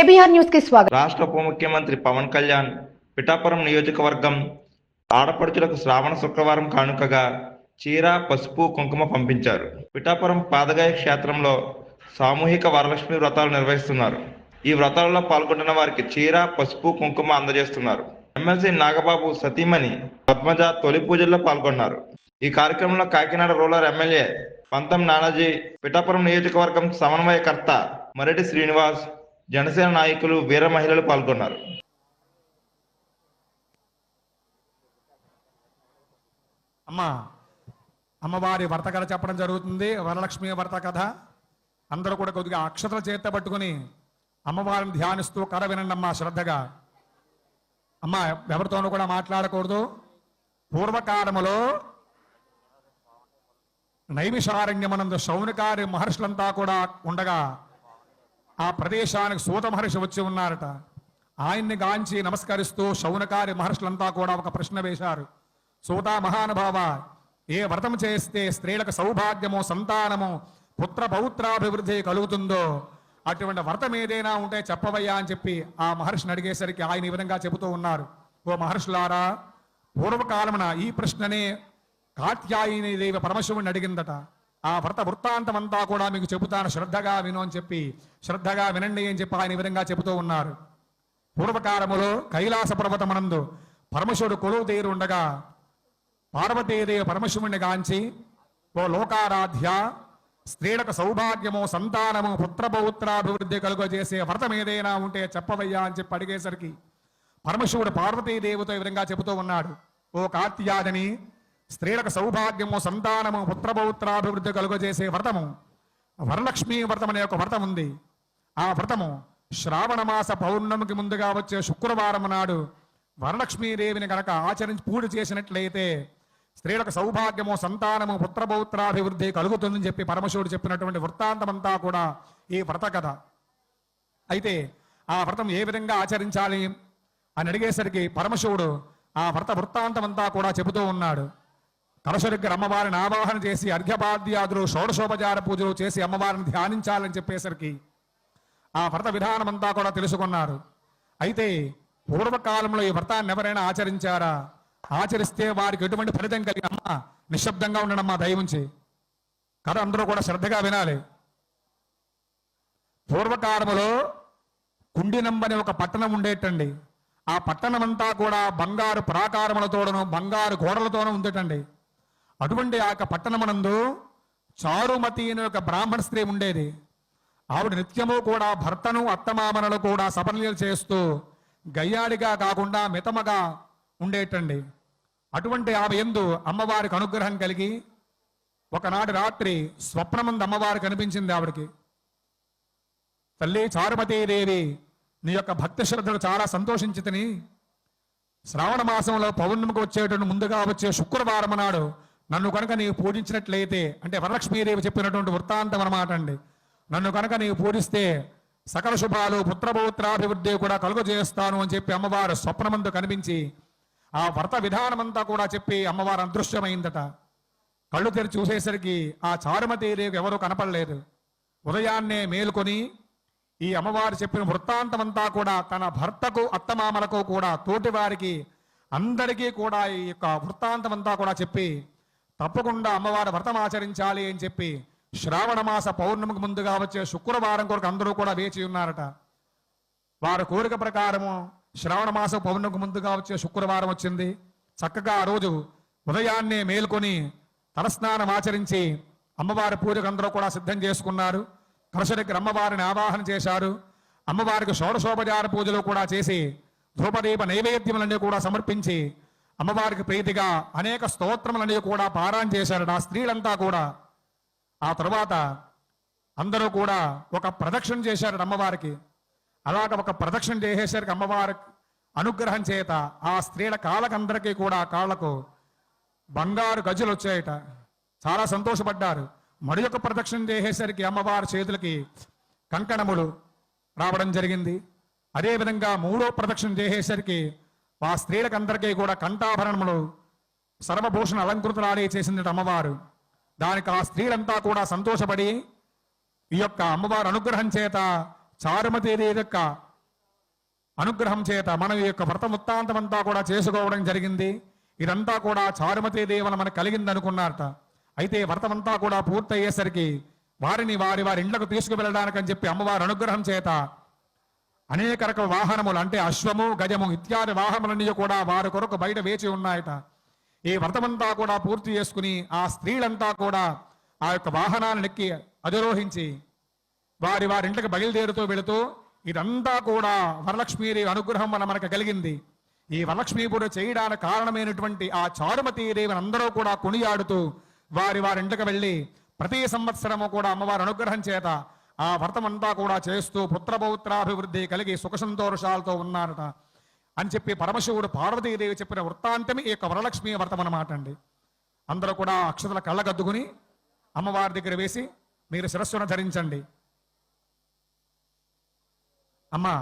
KBR న్యూస్కి స్వాగతం. రాష్ట్ర ఉప ముఖ్యమంత్రి పవన్ కళ్యాణ్ పిఠాపురం నియోజకవర్గం ఆడపడుచులకు శ్రావణ శుక్రవారం కానుకగా చీర పసుపు కుంకుమ పంపించారు. పిఠాపురం పాదగాయ క్షేత్రంలో సామూహిక వరలక్ష్మి వ్రతాలు నిర్వహిస్తున్నారు. ఈ వ్రతాలలో పాల్గొంటున్న వారికి చీర పసుపు కుంకుమ అందజేస్తున్నారు. ఎమ్మెల్సీ నాగబాబు సతీమణి పద్మజ తొలి పూజల్లో పాల్గొన్నారు. ఈ కార్యక్రమంలో కాకినాడ రూరల్ ఎమ్మెల్యే పంతం నానాజీ పిఠాపురం నియోజకవర్గం సమన్వయకర్త మరెడ్డి శ్రీనివాస్ జనసేన నాయకులు వీర మహిళలు పాల్గొన్నారు. అమ్మ అమ్మవారి వర్త కథ చెప్పడం జరుగుతుంది. వరలక్ష్మి వర్త కథ. అందరూ కూడా కొద్దిగా అక్షతల చేత పట్టుకుని అమ్మవారిని ధ్యానిస్తూ కథ వినండి అమ్మా శ్రద్ధగా. అమ్మ ఎవరితోనూ కూడా మాట్లాడకూడదు. పూర్వకాలములో నైమిషారణ్యమనందు శౌనకారి మహర్షులంతా కూడా ఉండగా ఆ ప్రదేశానికి సూత మహర్షి వచ్చి ఉన్నారట. ఆయన్ని గాంచి నమస్కరిస్తూ శౌనకారి మహర్షులంతా కూడా ఒక ప్రశ్న వేశారు. సూత మహానుభావ ఏ వ్రతం చేస్తే స్త్రీలకు సౌభాగ్యము సంతానము పుత్ర పౌత్రాభివృద్ధి కలుగుతుందో అటువంటి వ్రతం ఏదైనా ఉంటే చెప్పవయ్యా అని చెప్పి ఆ మహర్షిని అడిగేసరికి ఆయన ఈ విధంగా చెబుతూ ఉన్నారు. ఓ మహర్షులారా పూర్వకాలమున ఈ ప్రశ్ననే కాత్యాయని దేవి పరమశివుని అడిగిందట. ఆ వ్రత వృత్తాంతం అంతా కూడా మీకు చెబుతాను. శ్రద్ధగా విను అని చెప్పి శ్రద్ధగా వినండి అని చెప్పి ఆయన విధంగా చెబుతూ ఉన్నారు. పూర్వకాలములో కైలాస పర్వతమనందు పరమశివుడు కొలువు తీరు ఉండగా పార్వతీదేవి పరమశివుణ్ణి గాంచి ఓ లోకారాధ్య స్త్రీలకు సౌభాగ్యము సంతానము పుత్రపౌత్రాభివృద్ధి కలుగజేసే వ్రతం ఏదైనా ఉంటే చెప్పవయ్యా అని చెప్పి అడిగేసరికి పరమశివుడు పార్వతీదేవితో ఈ విధంగా చెబుతూ ఉన్నాడు. ఓ కార్తియాదని స్త్రీలకు సౌభాగ్యము సంతానము పుత్రపౌత్రాభివృద్ధి కలుగజేసే వ్రతము. వరలక్ష్మీ వ్రతం అనే ఒక వ్రతం ఉంది. ఆ వ్రతము శ్రావణ మాస పౌర్ణమికి ముందుగా వచ్చే శుక్రవారం నాడు వరలక్ష్మీదేవిని కనుక ఆచరించి పూజ చేసినట్లయితే స్త్రీలకు సౌభాగ్యము సంతానము పుత్రపౌత్రాభివృద్ధి కలుగుతుందని చెప్పి పరమశివుడు చెప్పినటువంటి వృత్తాంతమంతా కూడా ఈ వ్రత కథ. అయితే ఆ వ్రతం ఏ విధంగా ఆచరించాలి అని అడిగేసరికి పరమశివుడు ఆ వ్రత వృత్తాంతమంతా కూడా చెబుతూ ఉన్నాడు. కలశరిగ్గర అమ్మవారిని ఆవాహన చేసి అర్ఘ్యపాద్యాదులు షోడశోపచార పూజలు చేసి అమ్మవారిని ధ్యానించాలని చెప్పేసరికి ఆ వ్రత విధానం అంతా కూడా తెలుసుకున్నారు. అయితే పూర్వకాలంలో ఈ వ్రతాన్ని ఎవరైనా ఆచరించారా? ఆచరిస్తే వారికి ఎటువంటి ఫలితం కలిగి అమ్మ నిశ్శబ్దంగా ఉండడమ్మా దయవుంచి. కథ అందరూ కూడా శ్రద్ధగా వినాలి. పూర్వకాలములో కుండినంబని ఒక పట్టణం ఉండేటండి. ఆ పట్టణం అంతా కూడా బంగారు ప్రాకారములతోనూ బంగారు గోడలతోనూ ఉండేటండి అటువంటి ఆ యొక్క పట్టణమునందు చారుమతి అనే ఒక బ్రాహ్మణ స్త్రీ ఉండేది. ఆవిడ నిత్యము కూడా భర్తను అత్తమామనలు కూడా సపర్యలు చేస్తూ గయ్యాడిగా కాకుండా మితమగా ఉండేటండి. అటువంటి ఆమె ఎందు అమ్మవారికి అనుగ్రహం కలిగి ఒకనాటి రాత్రి స్వప్నమందు అమ్మవారు కనిపించింది ఆవిడకి. తల్లి చారుమతీదేవి నీ యొక్క భక్తి శ్రద్ధలు చాలా సంతోషించితని. శ్రావణ మాసంలో పౌర్ణమికి వచ్చేటట్టు ముందుగా వచ్చే శుక్రవారం నాడు నన్ను కనుక నీవు పూజించినట్లయితే అంటే వరలక్ష్మీదేవి చెప్పినటువంటి వృత్తాంతం అన్నమాట అండి. నన్ను కనుక నీవు పూజిస్తే సకల శుభాలు పుత్రపౌత్రాభివృద్ధి కూడా కలుగజేస్తాను అని చెప్పి అమ్మవారు స్వప్నమందు కనిపించి ఆ వ్రత విధానమంతా కూడా చెప్పి అమ్మవారు అదృశ్యమైందట. కళ్ళు తెరిచి చూసేసరికి ఆ చారుమతి రేపు ఎవరూ కనపడలేదు. ఉదయాన్నే మేలుకొని ఈ అమ్మవారు చెప్పిన వృత్తాంతమంతా కూడా తన భర్తకు అత్తమామలకు కూడా తోటివారికి అందరికీ కూడా ఈ యొక్క వృత్తాంతమంతా కూడా చెప్పి తప్పకుండా అమ్మవారి వ్రతం ఆచరించాలి అని చెప్పి శ్రావణ మాస పౌర్ణమికి ముందుగా వచ్చే శుక్రవారం కొరకు అందరూ కూడా వేచి ఉన్నారట. వారి కోరిక ప్రకారము శ్రావణ మాస పౌర్ణమికి ముందుగా వచ్చే శుక్రవారం వచ్చింది. చక్కగా ఆ రోజు ఉదయాన్నే మేల్కొని తలస్నానం ఆచరించి అమ్మవారి పూజకు అందరూ కూడా సిద్ధం చేసుకున్నారు. కలశ దగ్గర అమ్మవారిని ఆవాహన చేశారు. అమ్మవారికి షోడశోపచార పూజలు కూడా చేసి ధూపదీప నైవేద్యములన్నీ కూడా సమర్పించి అమ్మవారికి ప్రీతిగా అనేక స్తోత్రములన్నీ కూడా పారాయణ చేశారు ఆ స్త్రీలంతా కూడా. ఆ తర్వాత అందరూ కూడా ఒక ప్రదక్షిణ చేశారు అమ్మవారికి. అలాగ ఒక ప్రదక్షిణ చేసేసరికి అమ్మవారికి అనుగ్రహం చేత ఆ స్త్రీల కాళ్ళకందరికీ కూడా కాళ్ళకు బంగారు గజులు వచ్చాయట. చాలా సంతోషపడ్డారు. మరి యొక్క ప్రదక్షిణ చేసేసరికి అమ్మవారి చేతులకి కంకణములు రావడం జరిగింది. అదేవిధంగా మూడో ప్రదక్షిణ చేసేసరికి ఆ స్త్రీలకందరికీ కూడా కంఠాభరణములు సర్వభూషణ అలంకృతురాలే చేసింది అమ్మవారు. దానికి ఆ స్త్రీలంతా కూడా సంతోషపడి ఈ యొక్క అమ్మవారి అనుగ్రహం చేత చారుమతి యొక్క అనుగ్రహం చేత మనం ఈ యొక్క వ్రత వృత్తాంతం అంతా కూడా చేసుకోవడం జరిగింది. ఇదంతా కూడా చారుమతి దేవుల మనకు కలిగింది అనుకున్నారట. అయితే వ్రతమంతా కూడా పూర్తయ్యేసరికి వారిని వారి వారి ఇండ్లకు తీసుకువెళ్ళడానికని చెప్పి అమ్మవారి అనుగ్రహం చేత అనేక రకాల వాహనములు అంటే అశ్వము గజము ఇత్యాది వాహనములన్నీ కూడా వారి కొరకు బయట వేచి ఉన్నాయట. ఈ వ్రతమంతా కూడా పూర్తి చేసుకుని ఆ స్త్రీలంతా కూడా ఆ యొక్క వాహనాలను ఎక్కి అధిరోహించి వారి వారి ఇంటికి బయలుదేరుతూ వెళుతూ ఇదంతా కూడా వరలక్ష్మీదేవి అనుగ్రహం మన మనకు కలిగింది. ఈ వరలక్ష్మీ పూజ చేయడానికి కారణమైనటువంటి ఆ చారుమతి దేవిని అందరూ కూడా కొనియాడుతూ వారి వారి ఇంటికి వెళ్ళి ప్రతి సంవత్సరము కూడా అమ్మవారి అనుగ్రహం చేత ఆ వ్రతమంతా కూడా చేస్తూ పుత్రపౌత్రాభివృద్ధి కలిగి సుఖ సంతోషాలతో ఉన్నారట అని చెప్పి పరమశివుడు పార్వతీదేవి చెప్పిన వృత్తాంతమే ఈ యొక్క వరలక్ష్మి వ్రతం అనమాట అండి. అందరూ కూడా అక్షతల కళ్ళగద్దుకుని అమ్మవారి దగ్గర వేసి మీరు శిరస్సును ధరించండి. అమ్మా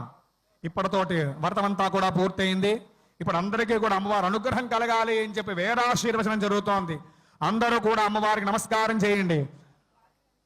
ఇప్పటితోటి వ్రతమంతా కూడా పూర్తయింది. ఇప్పుడు అందరికీ కూడా అమ్మవారి అనుగ్రహం కలగాలి అని చెప్పి వేదాశీర్వచనం జరుగుతోంది. అందరూ కూడా అమ్మవారికి నమస్కారం చేయండి.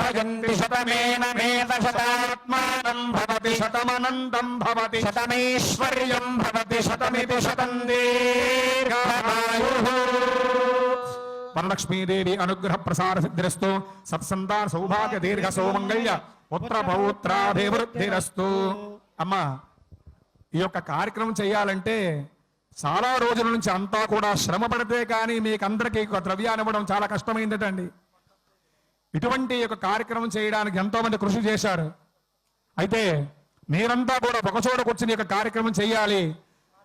దీర్ఘాయుర్వర్ధయంతి శతమేన మేత శతాత్మానం భవతి శతమనంతం భవతి శతమేశ్వర్యం భవతి శతమితి శతం దీర్ఘాయుః వరలక్ష్మీదేవి అనుగ్రహ ప్రసార సిద్ధిరస్తు సత్సంతాన సౌభాగ్య దీర్ఘ సౌమంగళ్య పుత్ర పౌత్రాభివృద్ధిరస్తు. అమ్మా ఈ యొక్క కార్యక్రమం చేయాలంటే చాలా రోజుల నుంచి అంతా కూడా శ్రమ పడితే కానీ మీకు అందరికీ ద్రవ్యాన్ని ఇవ్వడం చాలా కష్టమైందటండి. ఇటువంటి యొక్క కార్యక్రమం చేయడానికి ఎంతో మంది కృషి చేశారు. అయితే మీరంతా కూడా ఒకచోట కూర్చుని యొక్క కార్యక్రమం చేయాలి.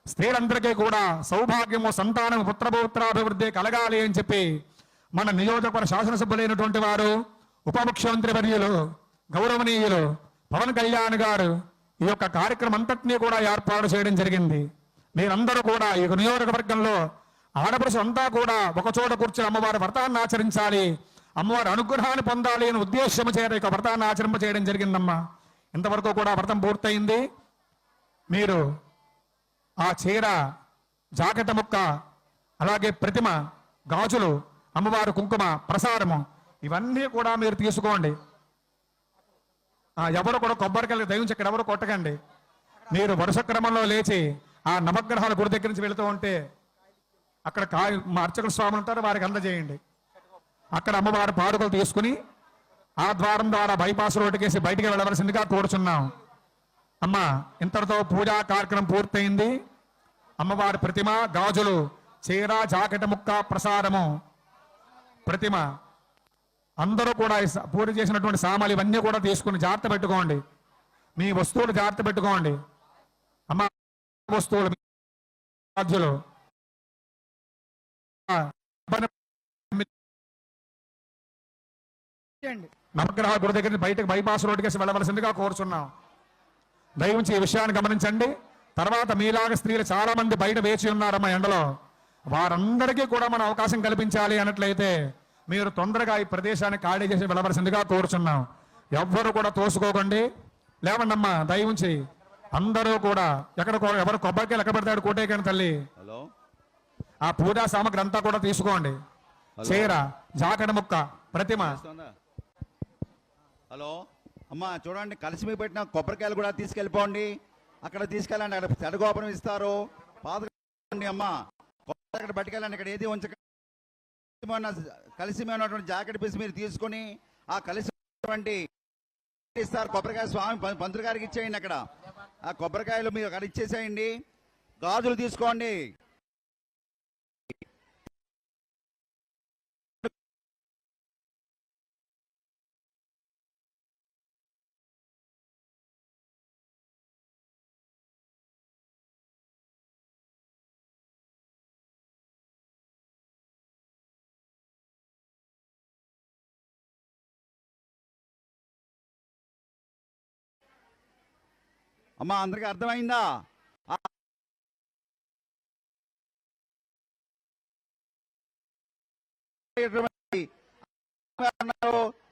స్త్రీలందరికీ కూడా సౌభాగ్యము సంతానం పుత్రపౌత్రాభివృద్ధి కలగాలి అని చెప్పి మన నియోజకవర్గ శాసనసభ్యులైనటువంటి వారు ఉప ముఖ్యమంత్రి వర్యులు గౌరవనీయులు పవన్ కళ్యాణ్ గారు ఈ యొక్క కార్యక్రమం అంతటినీ కూడా ఏర్పాటు చేయడం జరిగింది. మీరందరూ కూడా ఈ యొక్క నియోజకవర్గంలో ఆడపడుచు అంతా కూడా ఒకచోట కూర్చొని అమ్మవారి వ్రతాన్ని ఆచరించాలి. అమ్మవారి అనుగ్రహాన్ని పొందాలి అని ఉద్దేశం చేత యొక్క వ్రతాన్ని ఆచరింప చేయడం జరిగిందమ్మా. ఇంతవరకు కూడా వ్రతం పూర్తయింది. మీరు ఆ చీర జాకెట్ ముక్క అలాగే ప్రతిమ గాజులు అమ్మవారు కుంకుమ ప్రసారము ఇవన్నీ కూడా మీరు తీసుకోండి. ఎవరు కూడా కొబ్బరికాయలు దయించి ఇక్కడ ఎవరు కొట్టకండి. మీరు వరుస క్రమంలో లేచి ఆ నవగ్రహాల గుడి దగ్గర నుంచి వెళుతూ ఉంటే అక్కడ కాయ మా అర్చకుల స్వాములు ఉంటారు వారికి అందజేయండి. అక్కడ అమ్మవారి పాదుకలు తీసుకుని ఆ ద్వారం ద్వారా బైపాస్ రోడ్డుకేసి బయటికి వెళ్ళవలసిందిగా కోరుచున్నాం. అమ్మ ఇంతటితో పూజా కార్యక్రమం పూర్తయింది. అమ్మవారి ప్రతిమ గాజులు చీర జాకెట్ ముక్క ప్రసాదము ప్రతిమ. అందరూ కూడా పూజ చేసినటువంటి సామాలు ఇవన్నీ కూడా తీసుకుని జాగ్రత్త పెట్టుకోండి. మీ వస్తువులు జాగ్రత్త పెట్టుకోండి. అమ్మ వస్తువులు గాజులు. నవగ్రహ గుడి దగ్గర నుంచి బయటకు బైపాస్ రోడ్డుకేసి వెళ్ళవలసిందిగా కోరుచున్నాం. దయవుంచి ఈ విషయాన్ని గమనించండి. తర్వాత మీలాగా స్త్రీలు చాలా మంది బయట వేచి ఉన్నారమ్మా ఎండలో. వారందరికీ కూడా మనం అవకాశం కల్పించాలి అన్నట్లయితే మీరు తొందరగా ఈ ప్రదేశాన్ని ఖాళీ చేసి వెళ్ళవలసిందిగా కోరుచున్నాం. ఎవ్వరు కూడా తోసుకోకండి. లేవండమ్మా దయవుంచి. అందరూ కూడా ఎక్కడ ఎవరు కొబ్బరికాయలు ఎక్కడ పెడతాడు కోటేకాని తల్లి? హలో? ఆ పూజా సామగ్రి అంతా కూడా తీసుకోండి. చీర జాకెట్ ముక్క ప్రతిమ? హలో? అమ్మా చూడండి కలిసి మీ పెట్టిన కొబ్బరికాయలు కూడా తీసుకెళ్ళిపోండి. అక్కడ తీసుకెళ్ళండి అక్కడ చెడగోపనం ఇస్తారు. పాతకండి అమ్మా. కొబ్బరి అక్కడ పట్టుకెళ్ళండి ఇక్కడ ఏది ఉంచక కలిసి ఉన్నటువంటి జాకెట్ పీస్ మీరు తీసుకొని ఆ కలిసి ఉన్నటువంటి ఇస్తారు కొబ్బరికాయ స్వామి పంతులు గారికి ఇచ్చేయండి అక్కడ. ఆ కొబ్బరికాయలు మీరు అక్కడ ఇచ్చేసేయండి. గాజులు తీసుకోండి. అమ్మా అందరికీ అర్థమైందా?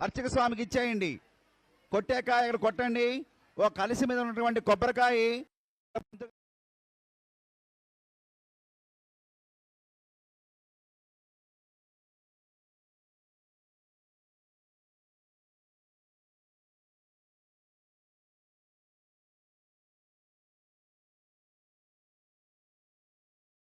అర్చక స్వామికి ఇచ్చేయండి. కొట్టాక ఇక్కడ కొట్టండి. ఓ కలిసి మీద ఉన్నటువంటి కొబ్బరికాయ